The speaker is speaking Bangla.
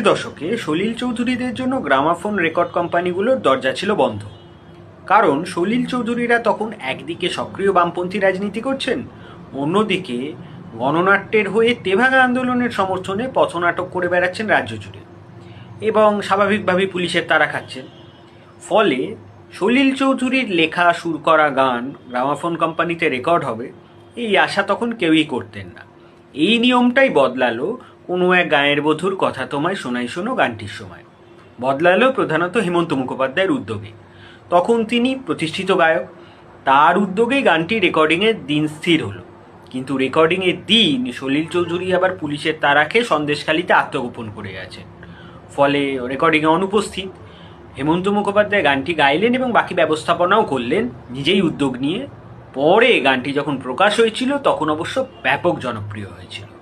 দশকে সলিল চৌধুরীদের জন্য গ্রামাফোন রেকর্ড কোম্পানিগুলোর দরজা ছিল বন্ধ। কারণ সলিল চৌধুরীরা তখন একদিকে সক্রিয় বামপন্থী রাজনীতি করছেন, অন্যদিকে গণনাট্যের হয়ে তেভাগা আন্দোলনের সমর্থনে পথনাটক করে বেড়াচ্ছেন রাজ্য জুড়ে এবং স্বাভাবিকভাবেই পুলিশের তারা খাচ্ছেন। ফলে সলিল চৌধুরীর লেখা সুর করা গান গ্রামাফোন কোম্পানিতে রেকর্ড হবে, এই আশা তখন কেউই করতেন না। এই নিয়মটাই বদলালো কোনো এক গায়ের বধুর কথা তোমায় শোনাই শোনো গানটির সময়। বদলালো প্রধানত হেমন্ত মুখোপাধ্যায়ের উদ্যোগে। তখন তিনি প্রতিষ্ঠিত গায়ক। তার উদ্যোগেই গানটি রেকর্ডিংয়ের দিন স্থির হলো। কিন্তু রেকর্ডিংয়ের দিন সলিল চৌধুরী আবার পুলিশের তারাকে সন্দেশখালিতে আত্মগোপন করে গেছেন ফলে রেকর্ডিংয়ে অনুপস্থিত। হেমন্ত মুখোপাধ্যায় গানটি গাইলেন এবং বাকি ব্যবস্থাপনাও করলেন। নিজেই উদ্যোগ নিয়ে। পরে গানটি যখন প্রকাশ হয়েছিল, তখন অবশ্য ব্যাপক জনপ্রিয় হয়েছিল।